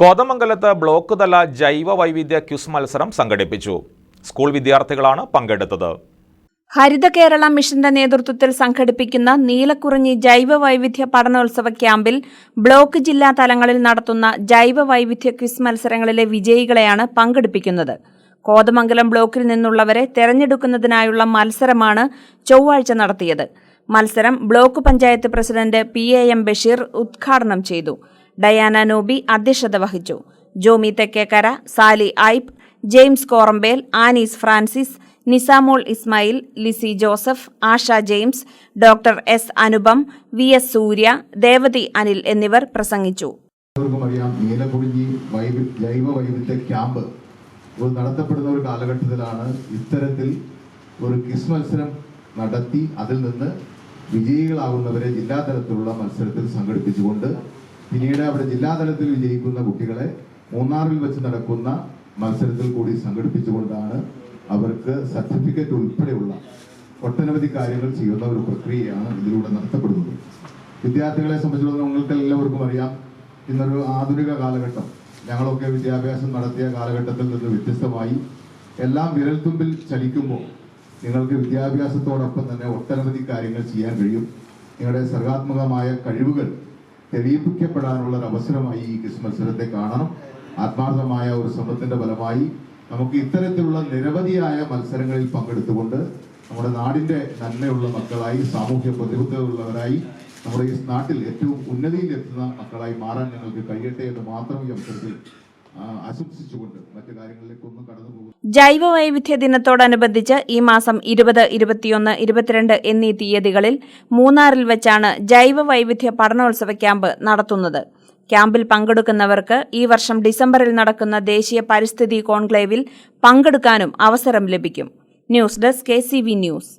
കോതമംഗലത്ത് ബ്ലോക്ക് തല ജൈവ വൈവിധ്യ ക്യുസ് മത്സരം സംഘടിപ്പിച്ചു. സ്കൂൾ വിദ്യാർത്ഥികളാണ് പങ്കെടുത്തത്. ഹരിത കേരള മിഷന്റെ നേതൃത്വത്തിൽ സംഘടിപ്പിക്കുന്ന നീലക്കുറിഞ്ഞി ജൈവ വൈവിധ്യ പഠനോത്സവ ക്യാമ്പിൽ ബ്ലോക്ക് ജില്ലാ തലങ്ങളിൽ നടത്തുന്ന ജൈവ വൈവിധ്യ ക്വിസ് മത്സരങ്ങളിലെ വിജയികളെയാണ് പങ്കെടുപ്പിക്കുന്നത്. കോതമംഗലം ബ്ലോക്കിൽ നിന്നുള്ളവരെ തെരഞ്ഞെടുക്കുന്നതിനായുള്ള മത്സരമാണ് ചൊവ്വാഴ്ച നടത്തിയത്. മത്സരം block panchayat president P A M Basheer ഉദ്ഘാടനം ചെയ്തു. ഡയാന നോബി അധ്യക്ഷത വഹിച്ചു. Jomy Thekkekkara Sally Ipe James Korampel Annies Francis Nisamol Ismail Lissy Joseph Asha James doctor S Anupam V S Surya Devathi Anil എന്നിവർ പ്രസംഗിച്ചു. ജൈവ വൈവിധ്യ ക്യാമ്പ് നടത്തപ്പെടുന്ന ഒരു കാലഘട്ടത്തിലാണ് ഇത്തരത്തിൽ ഒരു ക്വിസ് മത്സരം നടത്തി അതിൽ നിന്ന് വിജയികളാകുന്നവരെ ജില്ലാതലത്തിലുള്ള മത്സരത്തിൽ സംഘടിപ്പിച്ചുകൊണ്ട് പിന്നീട് അവിടെ ജില്ലാതലത്തിൽ വിജയിക്കുന്ന കുട്ടികളെ മൂന്നാറിൽ വെച്ച് നടക്കുന്ന മത്സരത്തിൽ കൂടി സംഘടിപ്പിച്ചുകൊണ്ടാണ് അവർക്ക് സർട്ടിഫിക്കറ്റ് ഉൾപ്പെടെയുള്ള ഒട്ടനവധി കാര്യങ്ങൾ ചെയ്യുന്ന ഒരു പ്രക്രിയയാണ് ഇതിലൂടെ നടത്തപ്പെടുന്നത്. വിദ്യാർത്ഥികളെ സംബന്ധിച്ചിടത്തോളം നിങ്ങൾക്ക് എല്ലാവർക്കും അറിയാം ഇന്നൊരു ആധുനിക കാലഘട്ടം. ഞങ്ങളൊക്കെ വിദ്യാഭ്യാസം നടത്തിയ കാലഘട്ടത്തിൽ നിന്ന് വ്യത്യസ്തമായി എല്ലാം വിരൽത്തുമ്പിൽ ചലിക്കുമ്പോൾ നിങ്ങൾക്ക് വിദ്യാഭ്യാസത്തോടൊപ്പം തന്നെ ഒട്ടനവധി കാര്യങ്ങൾ ചെയ്യാൻ കഴിയും. നിങ്ങളുടെ സർഗാത്മകമായ കഴിവുകൾ തെളിയിപ്പിക്കപ്പെടാനുള്ള ഒരു അവസരമായി ഈ ക്രിസ്മസ് മത്സരത്തെ കാണണം. ആത്മാർത്ഥമായ ഒരു ശ്രമത്തിന്റെ ഫലമായി നമുക്ക് ഇത്തരത്തിലുള്ള നിരവധിയായ മത്സരങ്ങളിൽ പങ്കെടുത്തുകൊണ്ട് നമ്മുടെ നാടിന്റെ നന്മയുള്ള മക്കളായി സാമൂഹ്യ പ്രതിബദ്ധതയുള്ളവരായി നമ്മുടെ ഈ നാട്ടിൽ ഏറ്റവും ഉന്നതിയിൽ എത്തുന്ന മക്കളായി മാറാൻ ഞങ്ങൾക്ക് കഴിയട്ടെ എന്ന് മാത്രം ഈ അവസരത്തിൽ ജൈവ വൈവിധ്യ ദിനത്തോടനുബന്ധിച്ച് ഈ മാസം ഇരുപത് ഇരുപത്തിയൊന്ന് ഇരുപത്തിരണ്ട് എന്നീ തീയതികളിൽ മൂന്നാറിൽ വെച്ചാണ് ജൈവ വൈവിധ്യ പഠനോത്സവ ക്യാമ്പ് നടത്തുന്നത്. ക്യാമ്പിൽ പങ്കെടുക്കുന്നവർക്ക് ഈ വർഷം ഡിസംബറിൽ നടക്കുന്ന ദേശീയ പരിസ്ഥിതി കോൺക്ലേവിൽ പങ്കെടുക്കാനും അവസരം ലഭിക്കും. News desk K news.